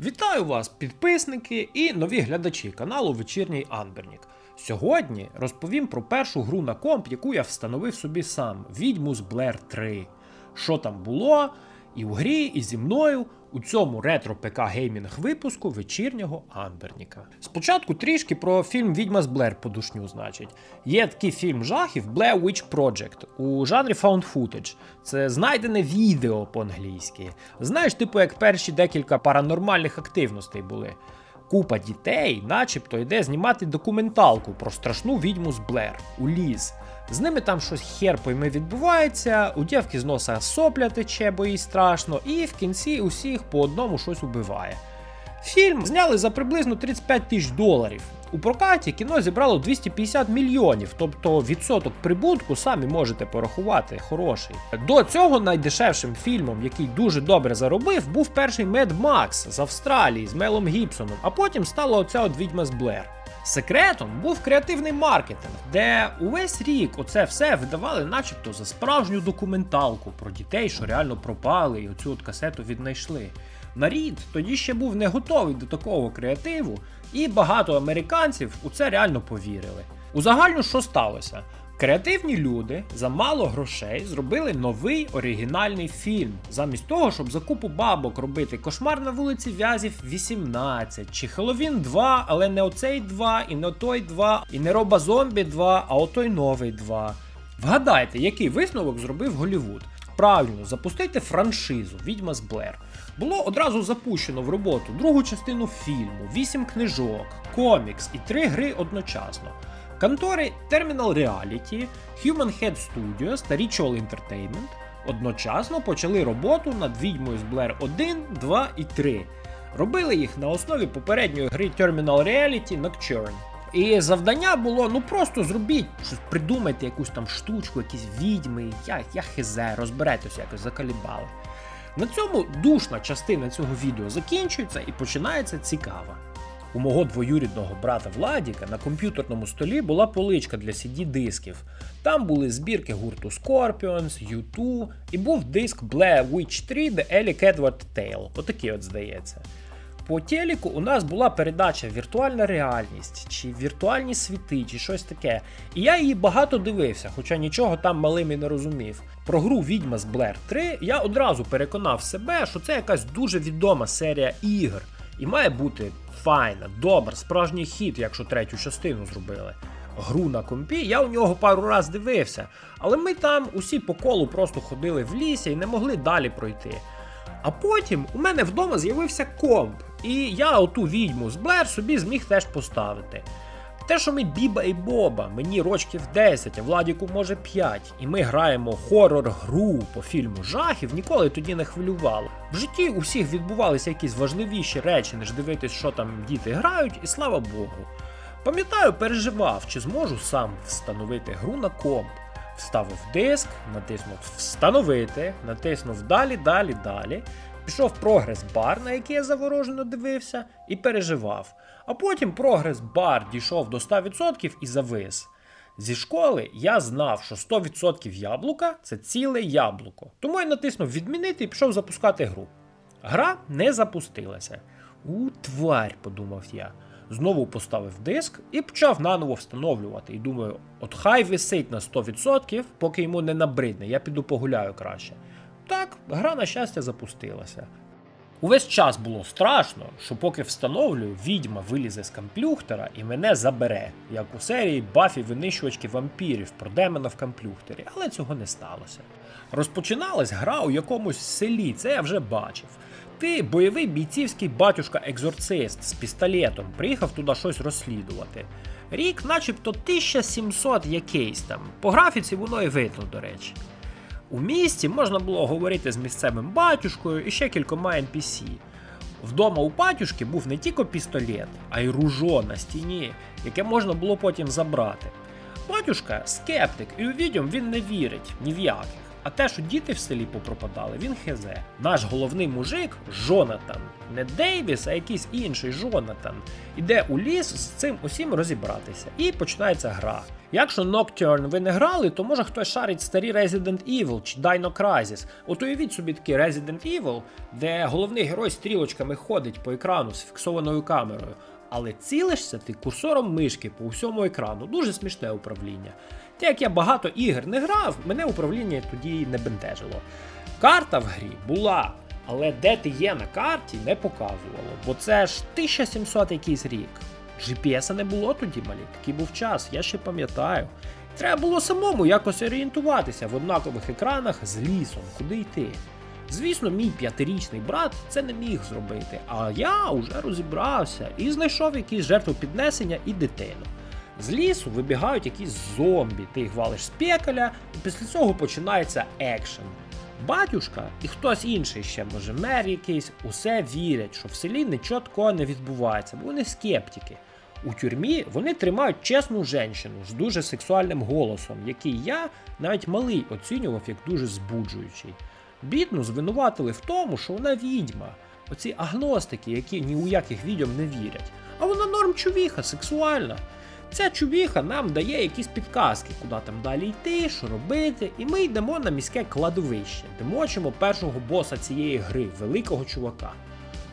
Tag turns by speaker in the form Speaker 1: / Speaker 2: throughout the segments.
Speaker 1: Вітаю вас, підписники і нові глядачі каналу Вечірній Анбернік. Сьогодні розповім про першу гру на комп, яку я встановив собі сам Відьму з Блер 3. Що там було, і в грі, і зі мною у цьому ретро ПК геймінг випуску вечірнього Анберніка. Спочатку трішки про фільм Відьма з Блер подушню, значить. Є такий фільм жахів Blair Witch Project у жанрі Found Footage. Це знайдене відео по-англійськи. Знаєш, типу, як перші декілька паранормальних активностей були. Купа дітей, начебто, йде знімати документалку про страшну відьму з Блер у ліс. З ними там щось хер пойми відбувається, у дівки з носа сопля тече, бо їй страшно, і в кінці усіх по одному щось убиває. Фільм зняли за приблизно 35 тисяч доларів. У прокаті кіно зібрало 250 мільйонів, тобто відсоток прибутку самі можете порахувати, хороший. До цього найдешевшим фільмом, який дуже добре заробив, був перший Mad Max з Австралії з Мелом Гібсоном, а потім стала оця от відьма з Блер. Секретом був креативний маркетинг, де увесь рік оце все видавали, начебто, за справжню документалку про дітей, що реально пропали, і оцю от касету віднайшли. Нарід тоді ще був не готовий до такого креативу, і багато американців у це реально повірили. У загальну що сталося? Креативні люди за мало грошей зробили новий оригінальний фільм, замість того, щоб за купу бабок робити кошмар на вулиці В'язів 18, чи Хеллоуін 2, але не оцей 2, і не той 2, і не Роба Зомбі 2, а отой новий 2. Вгадайте, який висновок зробив Голівуд? Правильно, запустити франшизу Відьма з Блер. Було одразу запущено в роботу другу частину фільму, 8 книжок, комікс і 3 гри одночасно. Контори Terminal Reality, Human Head Studios та Ritual Entertainment одночасно почали роботу над відьмою з Блер 1, 2 і 3. Робили їх на основі попередньої гри Terminal Reality Nocturne. І завдання було ну просто зробіть, щось придумайте якусь там штучку, якісь відьми, я, я хизе, розберетесь якось закалібали. На цьому душна частина цього відео закінчується і починається цікава. У мого двоюрідного брата Владіка на комп'ютерному столі була поличка для CD-дисків. Там були збірки гурту Scorpions, U2 і був диск Blair Witch 3 The Ellie Edward Tale. Отакий от здається. По телеку у нас була передача Віртуальна реальність, чи віртуальні світи, чи щось таке. І я її багато дивився, хоча нічого там малим і не розумів. Про гру Відьма з Блер 3 я одразу переконав себе, що це якась дуже відома серія ігор. І має бути файна, добра, справжній хіт, якщо третю частину зробили. Гру на компі я у нього пару раз дивився, але ми там усі по колу просто ходили в лісі і не могли далі пройти. А потім у мене вдома з'явився комп, і я оту відьму з Блер собі зміг теж поставити. Те, що ми Біба і Боба, мені рочків 10, а Владіку може 5, і ми граємо хорор-гру по фільму жахів, ніколи тоді не хвилювало. В житті у всіх відбувалися якісь важливіші речі, ніж дивитись, що там діти грають, і слава Богу. Пам'ятаю, переживав, чи зможу сам встановити гру на комп. Вставив диск, натиснув Встановити, натиснув Далі, далі, далі. Пішов прогрес-бар, на який я заворожено дивився, і переживав. А потім прогрес-бар дійшов до 100% і завис. Зі школи я знав, що 100% яблука це ціле яблуко. Тому я натиснув відмінити і пішов запускати гру. Гра не запустилася. У тварь, подумав я. Знову поставив диск і почав наново встановлювати. І думаю, от хай висить на 100%, поки йому не набридне, я піду погуляю краще. Так, гра на щастя запустилася. Увесь час було страшно, що поки встановлюю, відьма вилізе з комплюхтера і мене забере, як у серії Бафі винищувачки вампірів про демона в комплюхтері, але цього не сталося. Розпочиналась гра у якомусь селі, це я вже бачив. Ти бойовий бійцівський батюшка-екзорцист з пістолетом, приїхав туди щось розслідувати. Рік, начебто, 1700 якийсь там. По графіці воно і видно, до речі. У місті можна було говорити з місцевим батюшкою і ще кількома NPC. Вдома у батюшки був не тільки пістолет, а й ружо на стіні, яке можна було потім забрати. Батюшка скептик, і у відьом він не вірить ні в яких. А те, що діти в селі попропадали, він хезе. Наш головний мужик Жонатан, не Дейвіс, а якийсь інший Жонатан, іде у ліс з цим усім розібратися. І починається гра. Якщо Nocturne ви не грали, то може хтось шарить старі Resident Evil чи Dino Crisis. От уявіть собі такий Resident Evil, де головний герой стрілочками ходить по екрану з фіксованою камерою. Але цілишся ти курсором мишки по всьому екрану. Дуже смішне управління. Те, як я багато ігор не грав, мене управління тоді не бентежило. Карта в грі була, але де ти є на карті, не показувало, бо це ж 1700 якийсь рік. GPS не було тоді, малі, такий був час, я ще пам'ятаю. Треба було самому якось орієнтуватися в однакових екранах з лісом, куди йти. Звісно, мій п'ятирічний брат це не міг зробити, а я вже розібрався і знайшов якісь жертвопіднесення і дитину. З лісу вибігають якісь зомбі, ти їх валиш з пекаля, і після цього починається екшен. Батюшка і хтось інший ще, може, мер якийсь, усе вірять, що в селі нічого такого не відбувається, бо вони скептики. У тюрмі вони тримають чесну жінку з дуже сексуальним голосом, який я навіть малий оцінював як дуже збуджуючий. Бідну звинуватили в тому, що вона відьма. Оці агностики, які ні у яких відьом не вірять. А вона норм чувіха, сексуальна. Ця чувіха нам дає якісь підказки, куди там далі йти, що робити, і ми йдемо на міське кладовище, де мочимо першого боса цієї гри, великого чувака.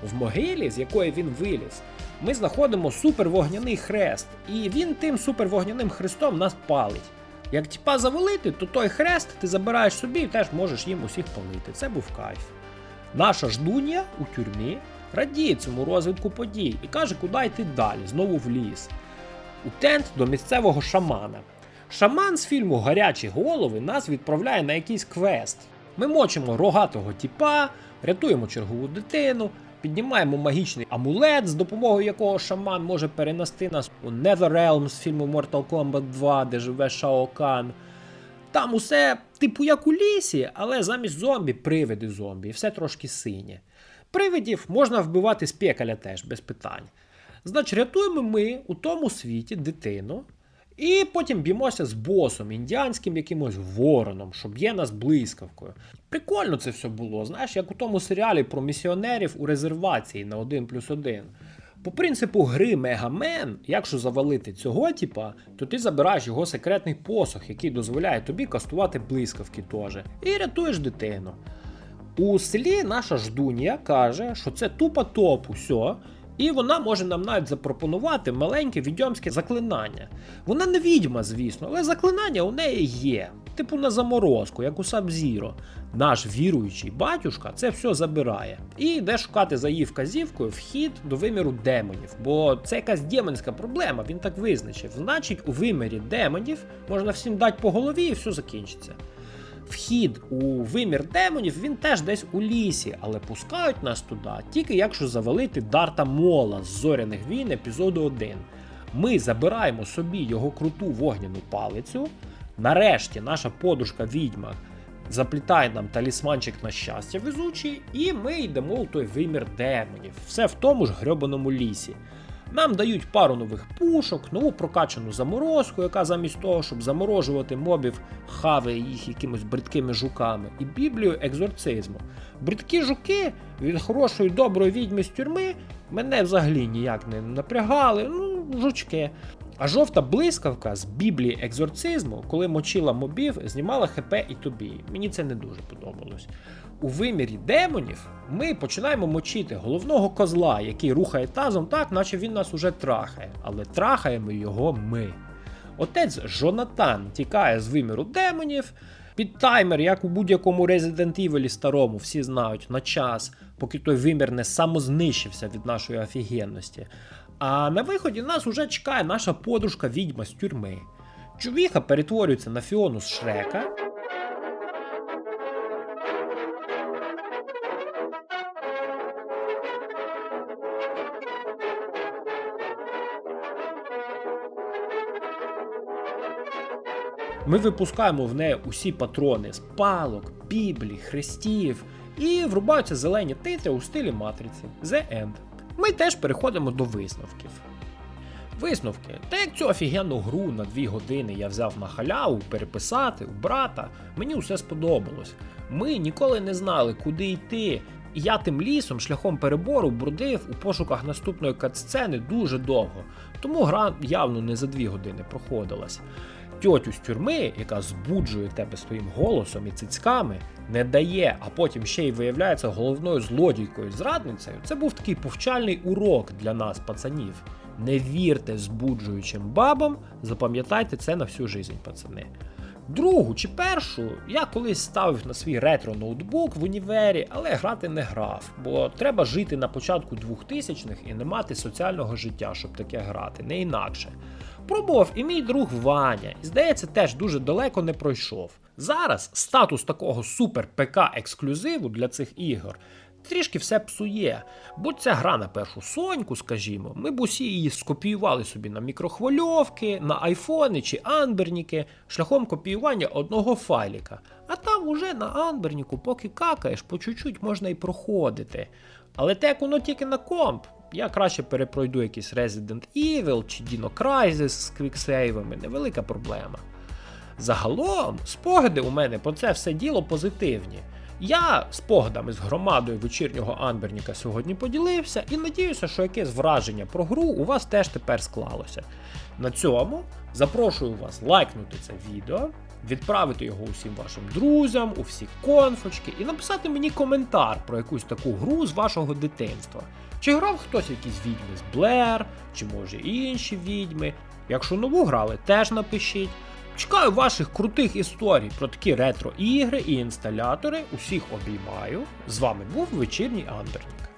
Speaker 1: В могилі, з якої він виліз, ми знаходимо супервогняний хрест, і він тим супервогняним хрестом нас палить. Як тіпа завалити, то той хрест ти забираєш собі і теж можеш їм усіх палити. Це був кайф. Наша ждунія у тюрмі радіє цьому розвитку подій і каже, куди йти далі, знову в ліс. У тент до місцевого шамана. Шаман з фільму Гарячі голови нас відправляє на якийсь квест. Ми мочимо рогатого тіпа, рятуємо чергову дитину, піднімаємо магічний амулет, з допомогою якого шаман може перенести нас у Netherrealm з фільму Mortal Kombat 2, де живе Шао Кан. Там усе типу як у лісі, але замість зомбі привиди зомбі, і все трошки синє. Привидів можна вбивати з пекаля теж без питань. Значить, рятуємо ми у тому світі дитину, і потім б'ємося з босом, індіанським якимось вороном, що б'є нас блискавкою. Прикольно це все було, знаєш, як у тому серіалі про місіонерів у резервації на 1 плюс 1. По принципу гри Мегамен, якщо завалити цього типа, то ти забираєш його секретний посох, який дозволяє тобі кастувати блискавки теж, і рятуєш дитину. У селі наша ждунія каже, що це тупо топ, усьо, і вона може нам навіть запропонувати маленьке відьомське заклинання. Вона не відьма, звісно, але заклинання у неї є, типу на заморозку, як у Сабзіро. Наш віруючий батюшка це все забирає і йде шукати за її вказівкою вхід до виміру демонів, бо це якась демонська проблема, він так визначив. Значить, у вимірі демонів можна всім дати по голові і все закінчиться. Вхід у вимір демонів він теж десь у лісі, але пускають нас туди тільки якщо завалити Дарта Мола з зоряних війн епізоду 1. Ми забираємо собі його круту вогняну палицю. Нарешті наша подушка відьма заплітає нам талісманчик на щастя везучий, і ми йдемо у той вимір демонів. Все в тому ж грьобаному лісі. Нам дають пару нових пушок, нову прокачану заморозку, яка замість того, щоб заморожувати мобів, хаває їх якимось бридкими жуками, і біблію екзорцизму. Бридкі жуки від хорошої доброї відьми з тюрми мене взагалі ніяк не напрягали, ну, жучки. А жовта блискавка з біблії екзорцизму, коли мочила мобів, знімала ХП і тобі. Мені це не дуже подобалось. У вимірі демонів ми починаємо мочити головного козла, який рухає тазом так, наче він нас уже трахає. Але трахаємо його ми. Отець Жонатан тікає з виміру демонів. Під таймер, як у будь-якому Resident Evil старому, всі знають на час, поки той вимір не самознищився від нашої офігенності. А на виході нас уже чекає наша подружка відьма з тюрми. Чувіха перетворюється на Фіону з Шрека. Ми випускаємо в неї усі патрони з палок, біблій, хрестів і врубаються зелені титри у стилі матриці The End. Ми теж переходимо до висновків. Висновки. Та як цю офігенну гру на 2 години я взяв на халяву переписати у брата, мені все сподобалось. Ми ніколи не знали, куди йти. І я тим лісом шляхом перебору бродив у пошуках наступної катсцени дуже довго, тому гра явно не за 2 години проходилась. Тьотю з тюрми, яка збуджує тебе своїм голосом і цицьками, не дає, а потім ще й виявляється головною злодійкою зрадницею, це був такий повчальний урок для нас, пацанів. Не вірте збуджуючим бабам, запам'ятайте це на всю жизнь, пацани. Другу чи першу я колись ставив на свій ретро-ноутбук в універі, але грати не грав, бо треба жити на початку 2000-х і не мати соціального життя, щоб таке грати, не інакше. Пробував і мій друг Ваня, і здається, теж дуже далеко не пройшов. Зараз статус такого супер ПК ексклюзиву для цих ігор трішки все псує. Будь ця гра на першу соньку, скажімо, ми б усі її скопіювали собі на мікрохвильовки, на айфони чи анберніки шляхом копіювання одного файліка. А там уже на анберніку, поки какаєш, по чуть-чуть можна і проходити. Але те, як воно тільки на комп, я краще перепройду якийсь Resident Evil чи Dino Crisis з квіксейвами, невелика проблема. Загалом, спогади у мене про це все діло позитивні. Я спогадами з громадою вечірнього Анберніка сьогодні поділився і надіюся, що якесь враження про гру у вас теж тепер склалося. На цьому запрошую вас лайкнути це відео, відправити його усім вашим друзям, у всі конфочки і написати мені коментар про якусь таку гру з вашого дитинства. Чи грав хтось якісь відьми з Блер, чи може інші відьми. Якщо нову грали, теж напишіть. Чекаю ваших крутих історій про такі ретро-ігри і інсталятори. Усіх обіймаю. З вами був вечірній Андернік.